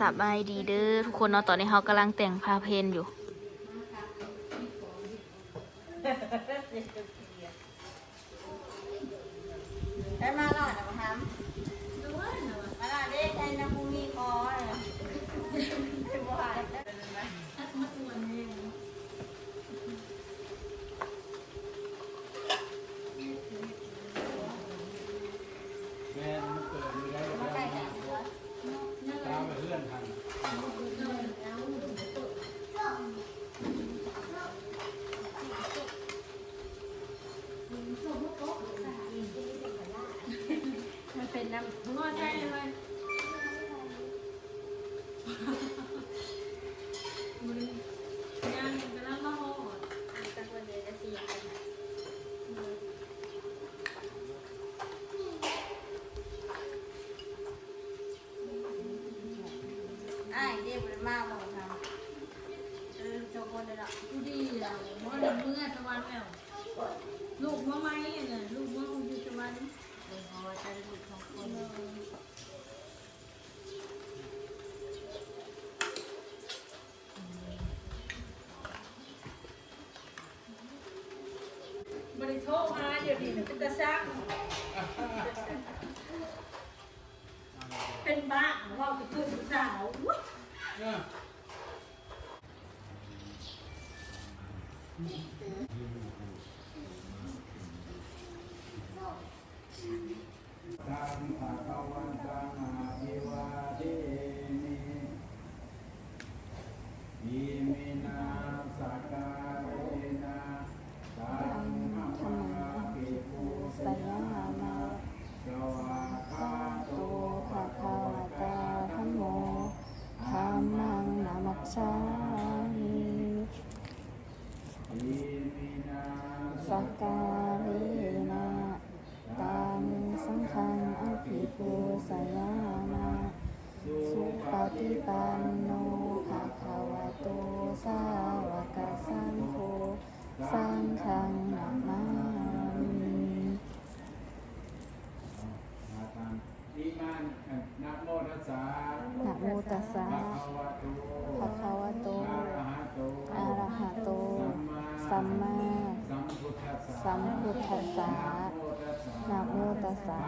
สบายดีเด้อทุกคนเนาะตอนนี้เขากำลังแต่งพาเพนอยู่ โภคมาเดี๋ยวนี้เนี่ยเป็นตาซักเป็นบ้าว่าไปเพื่อนสาวตังภะคะวันตังอา งอภิปูสยามาสุปฏิปันโนภะคะวะโตสาวกสังโฆสังฆังนามามินิมันนะโมตัสสะนะโมตัสสะภะคะวะโตอะระหะโต สัมมา สัมพุทธัสสะนะโมตัสสะ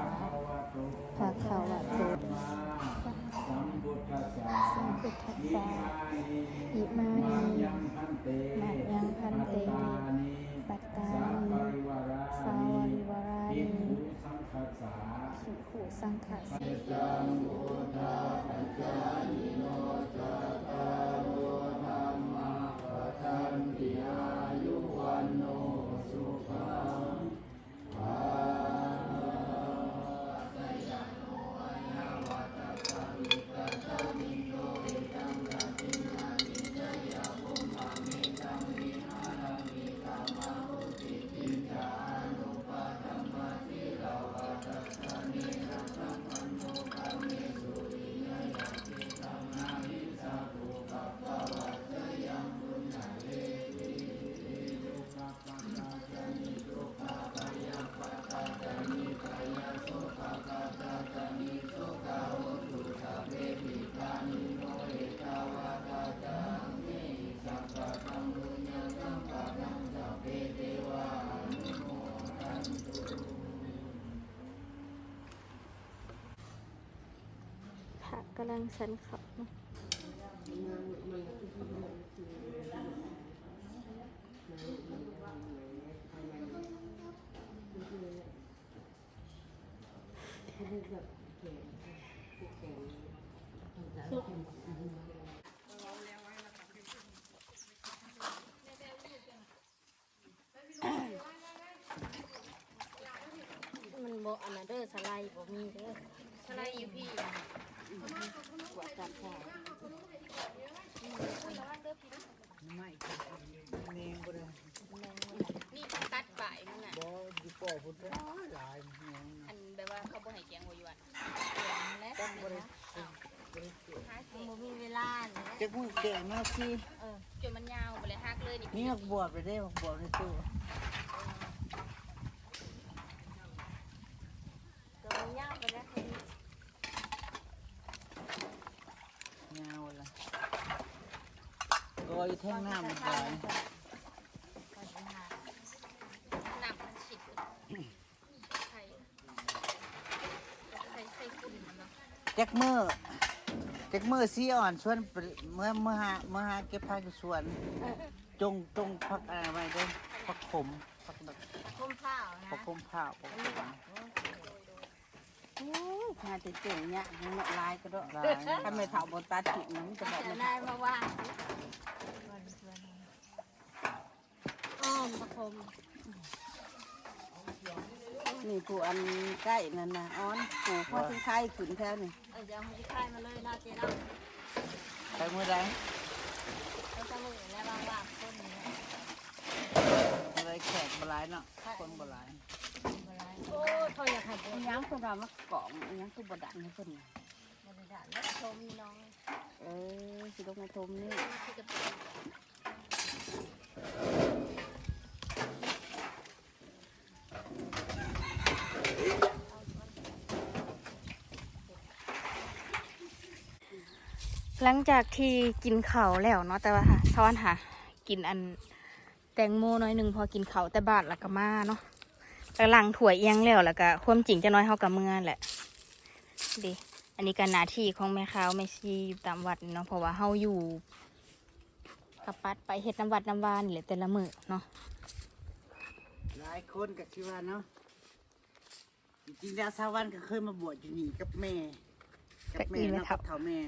ภะคะวะโตสัมพุทธัสสะอิมานิมะยังพันเต ปัตตานิสาวริวารานินิภิกขุสังฆะสัำลังสันเขาเนาะมันบอกอันนั้นเด้อสไลด์บ่มีเด้อทนายอยู่พี่ กว่าจับได้นี่ตัดป่ายมันอะบ่อยู่ป่อพุทธหลายแม่งอันแบบว่าเขาบ่ให้แกงหัวอยู่อะและต้องบ่ได้หาเกงบ่มีเวลาเนี่ยจะพูดเก่งมากสิเออจนมันยาวไปเลยฮักเลยนี่นี่มักบวชไปได้มักบวชในตู้ จนมันยาวไปแล้ว ง อยู่แท่งน้ำหลายหนักมันฉิดใส่ใส่ใส่กุ่นเนาะแจ็คเมอร์แจ็คเมอร์ซีอ่อนชวนไปเมื่อเมื่อหาเมื่อหาเก็บผักอยู่สวน จงจงพักอะไรไว้เด้วยพักขมพักแบบคุ้มข้าวนะพักขมข้าวพักขมโอ้ย งานเจ๋งๆเนี่ยมันละลายก็ได้ลายถ้าไม่เผาบนตาถิ่นมันจะบอกจะไม่ได้ได้มาว่าอ้อมประคมนี่ผู้อันใกล้นั่นนะอ้อนผู้พ่อที่ไข่ขึ้นแค่นี่เออจะเอาให้ค่ายมาเลยนะเจ๊เนาะไปเมื่อไรก็จะมือและบางว่าคนนี้เมื่อไรแขกบหลายเนาะคนบหลายโอ้ เขาอยากให้อันยังคนเรามากล่องอันยังคือบดังให้คนน่ะบริษัทและชมน้องเออสิลงมาทมนี่ที่จะเป็นหลังจากที่กินเขาวแล้วเนาะแต่ว่าค่ะซ้อนค่ะกินอันแตงโมน้อยหนึ่งพอกินเขาวแต่บาทแล้วก็มาเนาะ แล้วหลังถั่วยเอียงแล้วแล้วก็ความจริงจะน้อยเฮากับเมื่อแหละดีอันนี้ก็หน้าที่ของแม่ค้าวแม่ชีอยู่ตามวัดเนาะเพราะว่าเฮาอยู่กับปัดไปเฮ็ดน้ำวัดน้ำวานนี่แหละแต่ละมื้อเนาะหลายคนก็คิดว่าเนาะจริงๆแล้วสาวันก็เคยมาบวชอยู่นี่กับแม่ กับแม่เนาะกับเฒ่าแม่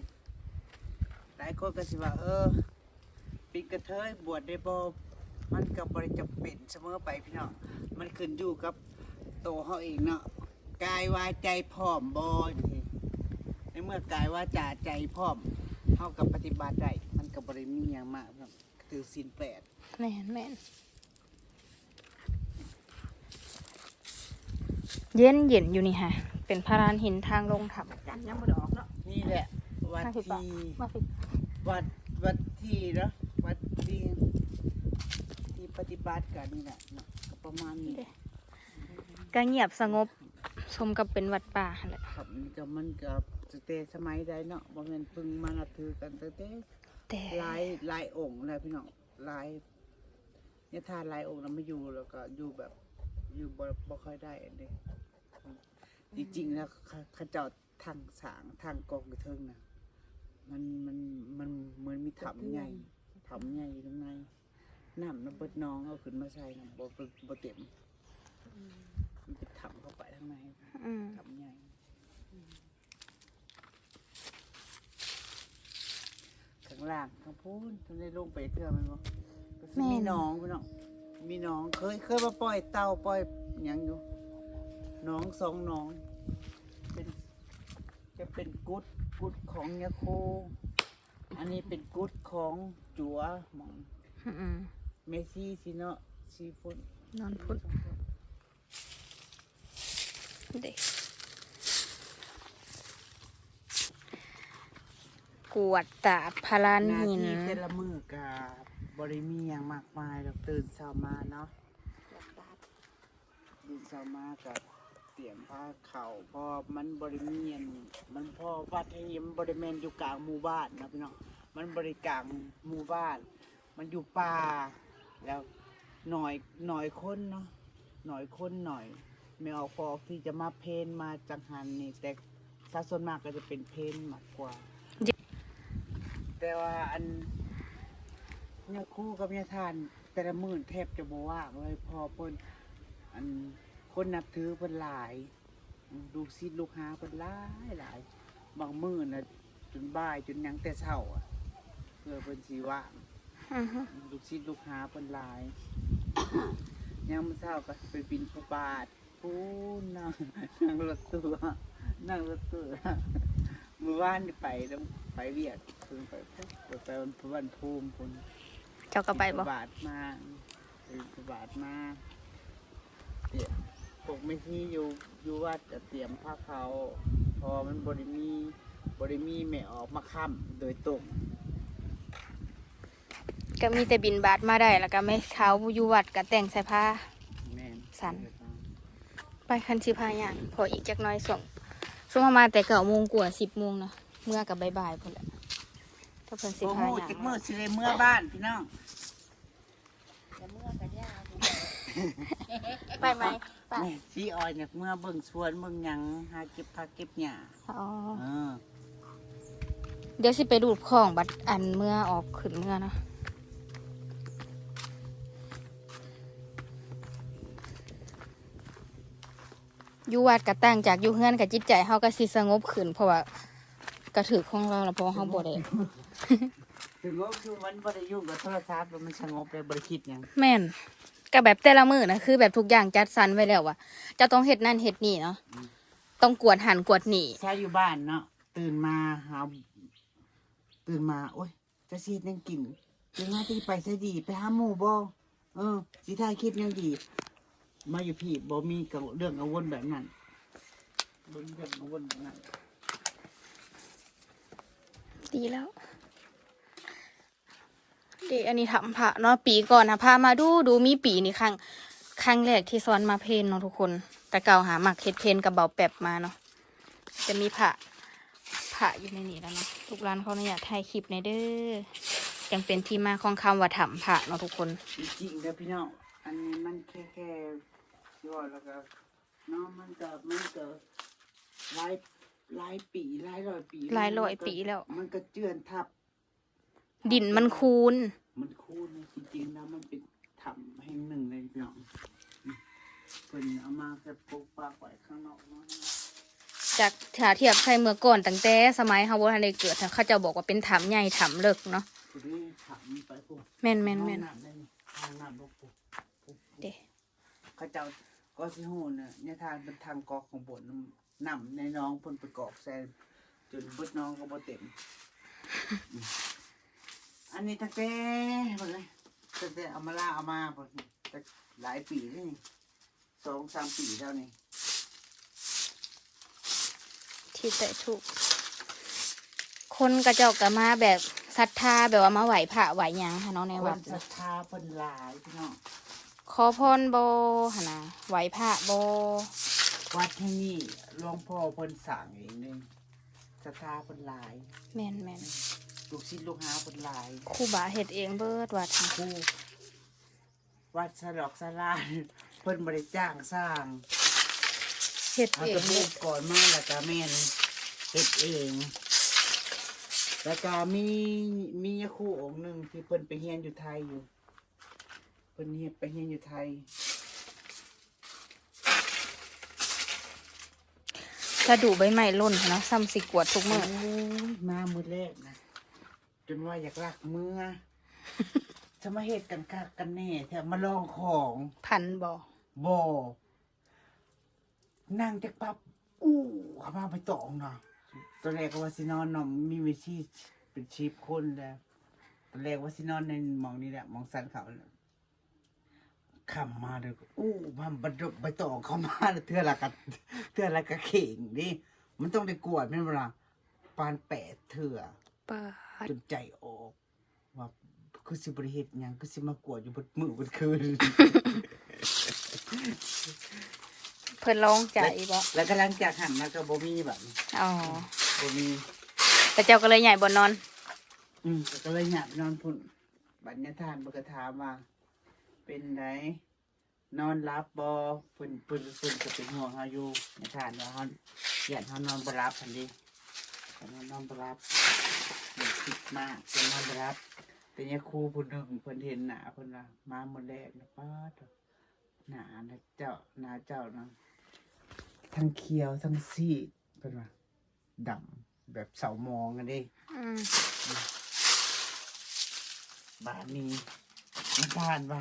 หลายคนก็สิว่าเออเป็นกระเทยบวชได้บ่ มันก็บ่ได้จำเป็นเสมอไปพี่น้องมันขึ้นอยู่กับโตวเฮาเองเนาะกายวาใจพร้อมบ่นี่ในเมื่อกายวาจาใจพร้อมเฮากับปฏิบัติได้มันก็บ่ได้มีหยังมากครับถือศีลแปดแม่นแม่นเย็นเย็นอยู่นี่ค่ะเป็นพารานหินทางลงถ้ำกันยังไม่ได้ออกเนาะนี่แหละวัดห้าสิบบาทที่มาสิวัดวัดที่เนาะวัดที่ ที่ปฏิบัติกันนี่แหละเนาะก็ประมาณนี้ก็เงียบสงบสมกับเป็นวัดป่าหั่นแหละครับนี่ก็มันกับสเตสมัยใดเนาะบ่แม่นเพิ่งมานับถือกันตั้งแต่แต่หลายหลายองค์แล้วพี่น้องหลายเนี่ยทานหลายองค์แล้วมาอยู่แล้วก็อยู่แบบอยู่บ่บ่ค่อยได้อันนี้จริงๆแล้วเขาเขาเจ้าทางสางทางกองกระเทิงนะมันมันมันเหมือนมีถ้ำใหญ่ถ้ำใหญ่อยู่ข้างใน น้ำน้ำเบิดน้องเอาขึ้นมาใส่นะบ่บ่บ่เต็มมันเป็นถ้ำเข้าไปข้างในอืมถ้ำใหญ่ข้างล่างข้างพูนมันได้ลงไปเทื่อมันบ่ก็สิมีหน้องพี่น้องมีหน้องเคยเคยมาปล่อยเต่าปล่อยหยังอยู่หน้องสองหน้อง เป็นจะเป็นกุดกุดของยาโค อันนี้เป็นกุดของจัวหมอง อืม เมซี่ซีเนาะซีฟุตนอนพุทธเด็กกวดตาดพารานหน้าหินที่แต่ละมือกับบริมีอย่างมากมายเราตื่นเช้ามาเนาะตื่นเช้ามากับเตรียมผ้าเข่าวเพอมันบริมีอันมันพอวัดให้มันบริเมนอยู่กลางหมู่บ้านนะพี่น้องมันบริกลางหมู่บ้าน มันอยู่ป่า แล้วหน่อยหน่อยคนเนาะหน่อยคนหน่อย ไม่ออกพอที่จะมาเพนมาจังหันนี่แต่ซาส่วนมากก็จะเป็นเพนมากกว่า แต่ว่าอันเนี่ยคู่กับเนี่ยทาน แต่ละมื่นแทบจะบว่างเลยพอเพิ่นอันคนนับถือเพิ่นหลายลูกศิษย์ลูกหาเพิ่นหลายหลาย บางมื้อน่ะจนบ่ายจนยังแต่เช้าอะเพื่อเพิ่นสิว่าง ลูกศิษย์ลูกหาเพิ่นหลายยังมื้อเช้าก็ไปบินพระบาทพูนนั่งนั่งรถตู้นั่งรถตู้มื้อวานนี่ไปแล้วไปเวียดเพิ่งไปไปไปวันวันภูมิพุ่นเจ้าก็ไปบ่บิณฑบาทมาบิณฑบาทมาเตรียมพวกไม่ที่อยู่อยู่วัดจะเตรียมผ้าเขาวพอมันบริมีบริมีแม่ออกมาค้ำโดยตรง ก็มีแต่บินบาทมาได้แล้วก็ไม่เขาอยู่วัดก็แต่งใส่ผ้า แม่นสันไปคันสิพาย่างพออีกจักหน้อยส่งส่งมามาแต่เก้าโมงกว่าสิบโมงเนาะเมื่อกับบ่ายๆพุ่นแหละถ้าเพิ่นสิโอ้โหพาหยังจักมือสิได้เมื่อบ้านพี่น้องจะเมื่อกันยากไปไหมไปแม่สิออยเนี่ยเมื่อเบิ่งสวนเบิ่งหยังหาเก็บผักเก็บหญ้าอ๋อเออ เดี๋ยวสิไปดูดของบัดอันเมื่อออกขึ้นเมื่อเนาะ อยู่วัดก็ตั้งจากอยู่เฮือนกับจิตใจเฮาก็สิสงบขึ้นเพราะว่ากระถือของเราแล้วเพราะว่าเฮาบ่ได้ถึงว่าคือมันบ่ได้ยุ่งกับโทรศัพท์แล้วมันสงบเลยบ่ได้คิดหยังแม่นก็แบบแต่ละมือนะคือ แบบทุกอย่างจัดสรรไว้แล้วว่าจะต้องเฮ็ดนั่นเฮ็ดนี่เนาะต้องกวดหันกวดนี่ใช้อยู่บ้านเนาะตื่นมาหาตื่นมา โอ้ยจะสิเฮ็ดหยังกินตื่นมาที่ไปซะดี ไปหาหมู่บ่เออสิถ่ายคลิปหยังดี มาอยู่พี่บ่มีกังเรื่องกังวลแบบนั้นบ่มีเรื่องกังวลแบบนั้นดีแล้วเดีอันนี้ทำพระเนาะปีก่อนนะพามาดูดูมีปีนี่ครั้งครั้งแรกที่ซ้อนมาเพลนเนาะทุกคน แต่เก่าหาหมักเฮ็ดเพลนกับเบาแปบมาเนาะจะมีพระพระอยู่ในนี้แล้วเนาะทุกร้านเขาเนี่ยถ่ายคลิปในเด้อยังเป็นที่มาของคำว่าถำพระเนาะทุกคนจริงๆเด้อพี่น้องอันนี้มันแค่แค่ สิว่าแล้วก็เนาะมันก็มันก็หลายหลายปีหลายร้อยปีหลายร้อยปีแล้ว มันก็เจือนทับ ดินมันคูนมันคูนจริงๆแล้วมันเป็นถ้ำแห่งหนึ่งเลยพี่น้องอืมเพิ่นเอามาแค่ปลูกปลากไว้ข้างนอกเนาะจากถ้าเทียบใช้เมื่อก่อนตั้งแต่สมัยเฮาบ่ทันได้เกิดเขาเจะบอกว่าเป็นถ้ำใหญ่ถ้ำเลิกเนาะทีนี้ถ้ำไปพวกแม่นแม่นแม่นห้องำได้นี่ห้องน้ำลูกปุ๊บปุ๊บเด้เขาเจ้า ก็สิฮู้น่ะเนี่ยทางเป็นทางกอกของบนน้ำในน้องเพิ่นไปกอกแซนจนเบิดน้องก็บ่เต็มอืมอันนี้ตั้งแต่เบิ่งเลยตั้งแต่เอามาล่าเอามาเพิ่นแต่หลายปีแล้วนี่สองสามปีแล้วนี่ที่แต่ถูก คนกระเจอกกะมาแบบศรัทธาแบบว่ามาไหวพระไหวหยังค่ะเนาะในควัดนศรัทธาเพิ่นหลายพี่น้อง ขอพรโบหนนะไหวพระโบวัดที่นี่หลวงพ่อเพิ่นสั่งเองเลยศรัทธาเพิ่นหลายแม่นแม่นลูกศิษย์ลูกหาเพิ่นหลายครูบาเฮ็ดเองเบิดวัดค่ะครูวัดสะดอกสะลาเพิ่นบ่ได้จ้างสร้างเฮ็ดเอาเอแต่งปลูกก่อนมาแล้วก็แม่นเฮ็ดเอง แล้วก็มีมีครูองค์หนึงที่เพิ่นไปเรียนอยู่ไทยอยู่ เพิ่นเฮ็ดไปเรียนอยู่ไทย กระดูใบไม้ล่นค่ะเนาะซ้ำสิกวดทุกโอ้มื้อยมามือแรกนะจนว่าอยากลักมือจะมาเฮ็ดกันคักกันแน่แถมมาลองของพันบ่บ่นั่งจักปับอู้เขามาไปตองเนาะตอนแรกก็ว่าสินอนเนอนมีวิธีเป็นชีพคนแล้วตอนแรกว่าสินอนในหมองนี้แหละหมองสันเขาน่ะ ขำมาเลยอู้มันบรรดไปตองเข้ามาแล้วเทื่อละกันเทื่อละกะเข่งดิมันต้องได้กวดแม่นเวลาปานแปดเทื่อปาดจนใจออกว่าคือสิบริเหตุยังคือสิมากวดอยู่บนมือบนคืนเพิ่นร้องใจบ่แล้วกำลังจากหันมาก็บ่มีแบบอ๋อบ่มีแต่เจ้าก็เลยใหญ่บ่นอน อืมก็เลยหยาบนอนพุ่นบัดเนี้ทานบกถามว่า เป็นไดนอนรับบ่เพิ่นเพิ่นเพิ่นก็เป็นห่วงเฮาอยู่ในทานว่าเฮาอยากเฮานอนบ่รับพันดิแต่นอนนอนบ่รับมันคิดมากจนนอนบ่รับแต่เนี่ยครูผู้หนึงเพิ่นเห็นหน้าเพิ่นว่ามาหมดแรกนะป้าดหน้านะเจ้าหน้าเจ้านะทั้งเขียวทั้งซีดเพิ่นว่าดำแบบเสามองกันเดิอืมบ้าน นี้มันทานว่า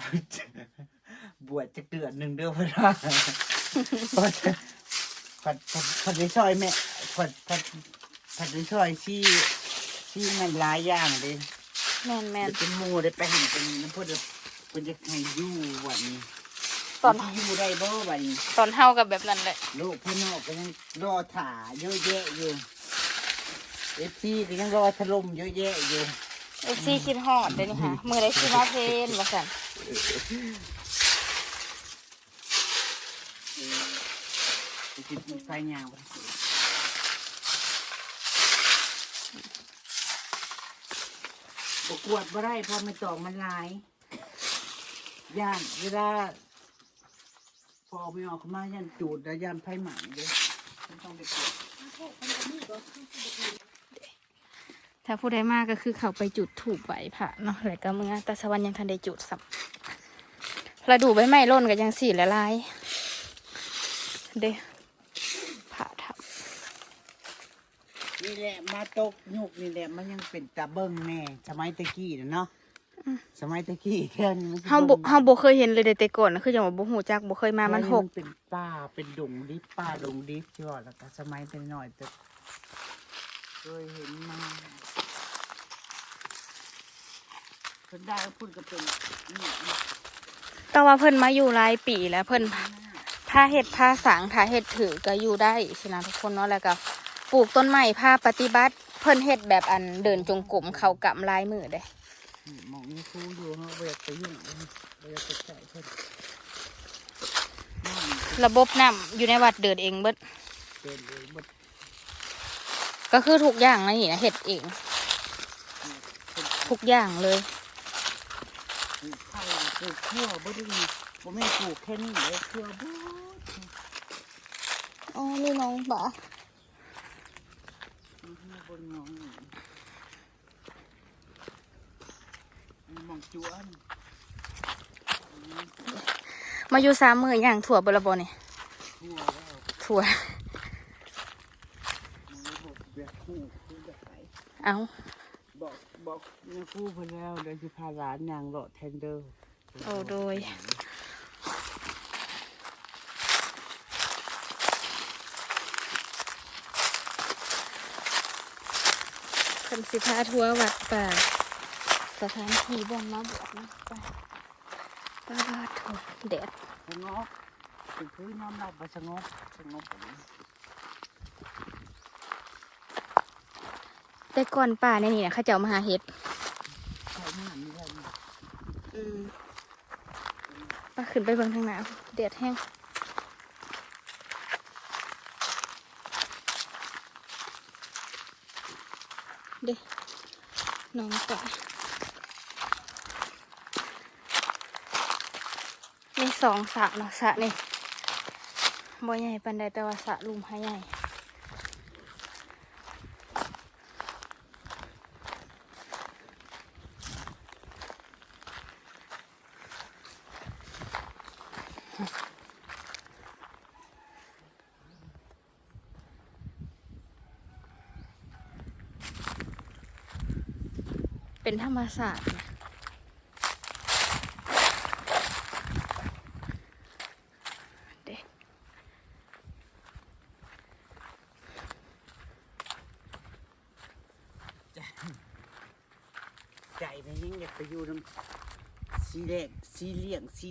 บวชจะเดือนหนึ่งเด้อเพื่อนว่าผัดผัดผัดผัดได้ช่อยแม่ผัดผัดผัดได้ช่อยที่ที่มันหลายอย่างเลยแม่นแม่นเป็นหมูได้ไปหันเป็นน้ำพุดเพิ่นจะให้อยู่วันนี้ตอนเพิ่สิอยู่ได้บ่วันนี้ตอนเฮากับแบบนั้นแหละลูกพี่น้องก็ยังรอถ่าเยอะแยะอยู่เอฟซีก็ยังรอถล่มเยอะแยะอยู่ เอฟซีคิดฮอดเด้นี่ค่ะ มือใดสิมาเพลนว่าซั่นกินไฟยางบ่ประกวดบ่ได้พราะไม่ตองมันลาย ย่านเวลาพอไม่ออกมาย่านจูดแล้วย่านไผ่หมันเลยไม่ต้องไปกด ถ้าผู้ใดมากก็คือเขาไปจุดถูกใบผ่าเนาะแล้วก็เมื่อแต่สวรรค์ยังทันได้จุดสับระดูใบไม้ร่นก็ยังสีละลาย เด้ผ่าทับนี่แหละมาตกยุกนี่แหละมันยังเป็นตาเบิ้งแน่สมัยตะกี้น่ะเนาะสมัยตะกี้แค่นี้มันสิเฮาบ่เฮาบ่เคยเห็นเลยเดะแต่ก่อนนะคือจังว่าบ่ฮู้จักบ่เคยมามันหกเป็นป่าเป็นดงดิบป่าดงดิบที่ว่าแล้วก็สมัยเป็นหน่อยแต่เคยเห็นมาเพิ่ นได้พูดก็เป็นนี่แต่ว่าเพิ่นมาอยู่หลายปีแล้วเพิ่นถ้าเฮ็ดผ้าสางถ้าเฮ็ดถือก็อยู่ได้สินะทุกคนเนาะแล้วก็ปลูกต้นไม้ผ้าปฏิบัติ เพิ่นเฮ็ดแบบอันเดินจงกรมเขากำลายมือเด้มองนี่ครูอยู่เฮาเวทไปยุ่งเวทไปใส่เพิ่นระบบน้ำอยู่ในวัดเดินเองเบิดเป็นเลยหมดก็คือทุกอย่างนะนี่นะเฮ็ดเอง ทุกอย่างเลย ลูกข้าวปลูกเชื่อบ่ได้มีบ่แม่นปลูกแค่นี้เลยเชื่อบ่อ๋อนี่น้องบ่ามันบ่งองนี่มันมองจวนมาอยู่สามมืออย่างถั่วบละบนี่ทั่วถั่วมันระบบแบบคู่คือแบบไหนเอา บอกบอกแม่คู่เพิ่นแล้วเดี๋ยวสิพาหลานย่างเลาะแทนเดอร์โอ้โดย คันสิพาทัวร์วัดป่า สถานที่บ่อนมาบวชนะไปป้าถั่วแดด สงบเป็นพื้นน้ำรับไปสงบสงบผม แต่ก่อนป่าในนี่นะเขาเจ้ามาหาเห็ดป้าขึ้นไปเบิ่งทางหน้าแดดแห้งเด้น้องป่านี่สองสระเนาะสระนี่บ่ใหญ่ปันใดแต่ว่าสระลุมหาใหญ่ เป็นธรรมศาสตร์นะเด็กใจมันยิ่งอยากไปอยู่น้ำสีแดงสีเหลี่ยงสี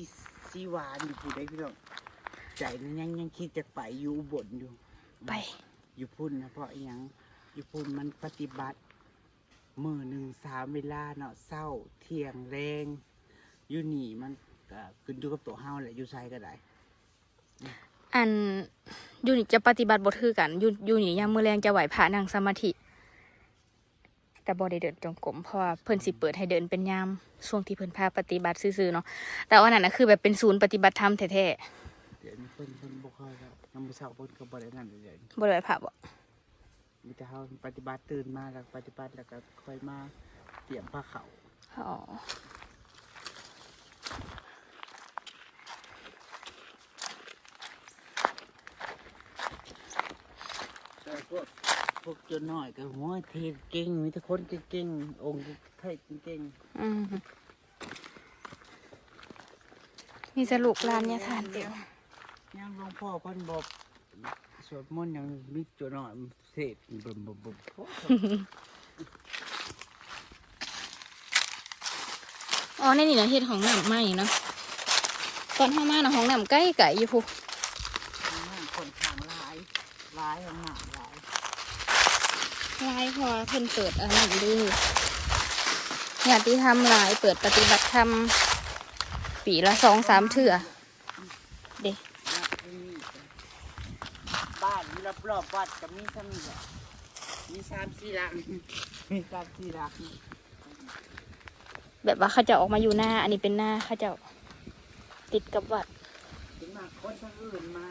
สีหวานอยู่ผู้ใดพี่น้องใจมันยังยังคิดจะไปอยู่อุบนอยู่ไป อยู่พุ่นนะเพราะอิหยังอยู่พุ่นมันปฏิบัติ มือหนึ่งสามเวลาเนาะเศร้าเที่ยงแรงอยู่นี่มันก็ขึ้นอยู่กับตัวเฮาแหละอยู่ไซก็ได้ อันอยูนี่จะปฏิบัติบทคือกันอยูอยูนี่ยามมือแรงจะไหวพระนั่งสมาธิ แต่บ่ได้เดินจงกรมเพราะว่าเพิ่นสิเปิดให้เดินเป็นยามช่วงที่เพิ่นพาปฏิบัติซื่อๆเนาะแต่ว่านั่นน่ะคือแบบเป็นศูนย์ปฏิบัติธรรมแท้เดี๋ยวนี้เพิ่นเพิ่นบ่ค่อยแล้วยังบ่เศร้าเพิ่นก็บ่ได้นั่นเลยๆบ่ได้ไหวพระบ่ มีแต่เฮาปฏิบัติตื่นมาแล้วปฏิบัติแล้วก็ค่อยมาเตรียมผ้าเขาวอ๋อแต่พวกพวกจนน้อยก็หัวเทศเก่งมีแต่คนเก่งๆองค์ไทยเก่งอืมมีสรุปลานเนี่ยทานเดียวๆยังหลวงพ่อเพิ่นบอก สวดมนต์ยังมีจนน้อยเทศบึมบึมบึมอ๋อในนี่นะเฮ็ดของน้ำใหม่เนาะตอนเข้ามานะของน้ำใกล้ไก่อยู่พูนั่งคนทางหลายหลายของหนาหลายลายพอเพิ่นเปิดอันนั้นดูญาติธรรมหลายเปิดปฏิบัติธรรมปีละสองสามเถื่อเด็ นับที่นี่บ้านร อบรอบๆวัดก็มีซ้ำนี่แหละมีสามสี่หลัง มีสามสี่หลังแบบว่าเขาจะออกมาอยู่หน้า อันนี้เป็นหน้าเขาจะติดกับวัดถึงมาคนทางอื่นมา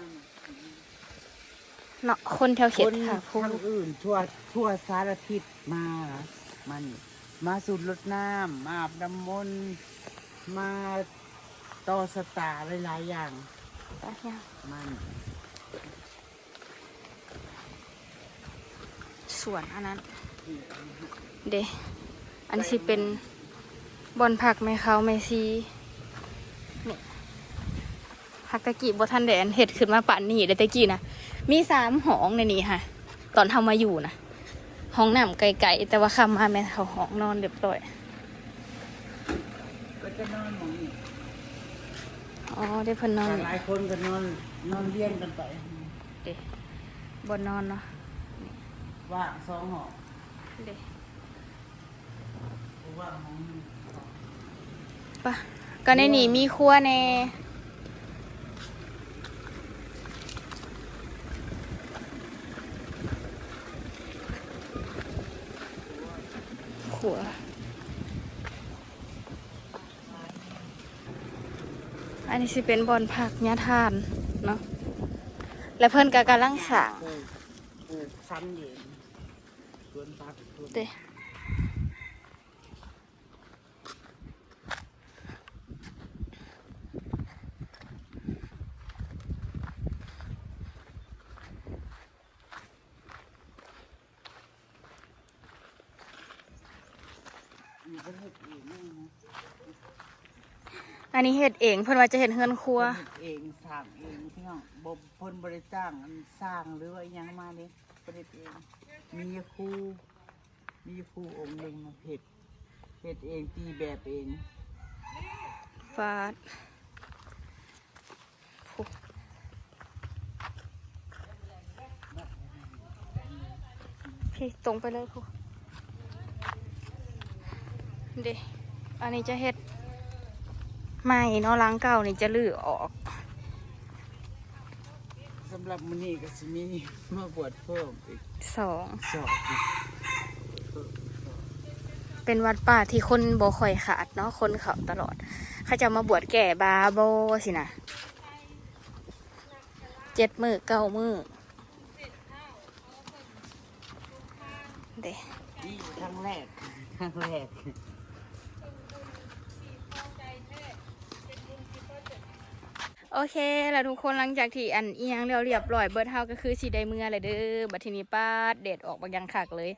เนาะคนแถวเขคตนค่ะพูทางอื่น ทั่วทั่วสารทิศมามันมาสูดรดน้ำมาอาบน้ำมนต์มาต่อสตาร์หลายๆอย่างมัน ส่วนอันนั้น เดอันนี้สิเป็นบอนผักแม่เขาแม่ซีนี่ผักตะกี้บทันแดอันเห็ดขึ้นมาป่านนี้เดยวตะกี้นะมีสามห้องในนี้ค่ะ ตอนทำมาอยู่นะห้องน้ำไกลๆแต่ว่าคำมาแม่เขาห้องนอนเรียบร้อยก็จะนอนหมองนี่อ๋อได้เพิ่นนอนแต่นี่หลายคนก็นอนนอนเลี้ยงกันไปเดบนนอนเนาะ ว่างสองหอเดว่างห้องหนึ่งปะก็ในนี้มีครัวแน่ครัวอันนี้สิเป็นบอนผักยาทานเนาะและเพิ่นก็กำลังสั่งปลูกปลูกซ้ำเย็นสวน ผักสวนเด้อันนี้เฮ็ดเองเพิ่อนว่าจะเฮ็ดเฮือนครัวเองสร้างเองพี่น้องบ่เพิ่นบริจ้างอันสร้างหรือว่ายังมาเด้เพิ่นเฮ็ดเองมีครู มีครูองค์หนึ่งเฮ็ดเฮ็ดเองตีแบบเองฟาดโอ้พี่ตรงไปเลยครูเดอันนี้จะเฮ็ดใหม่เนาะล้างเก่านี่จะลื้อออกสำหรับมื้อนี้ก็สิมีมาบวชเพิ่มอีกสองสอบอีก เป็นวัดป่าที่คนบ่ค่อยขาดเนาะคนเขาตลอดเขาจะมาบวชแก่บาโบสินะเจ็ดมือเก้ามือเด้นี่ครั้งแรกครั้งแรกโอเคแล้วทุกคนหลังจากที่อันเอียงเรียวเรียบร้อยเบิร์ดเฮาก็คือสีได้เมื่อเลยเด้อบัดทีนี้ป้าดเด็ดออกบางยังคักเลย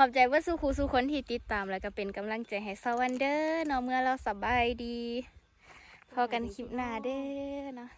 ขอบใจว่าสู้ครูสู้คนที่ติดตามแล้วก็เป็นกำลังใจให้สวันเดอร์เนาะเมื่อเราสบายดี พอกันคลิปหน้าเด้อเนาะ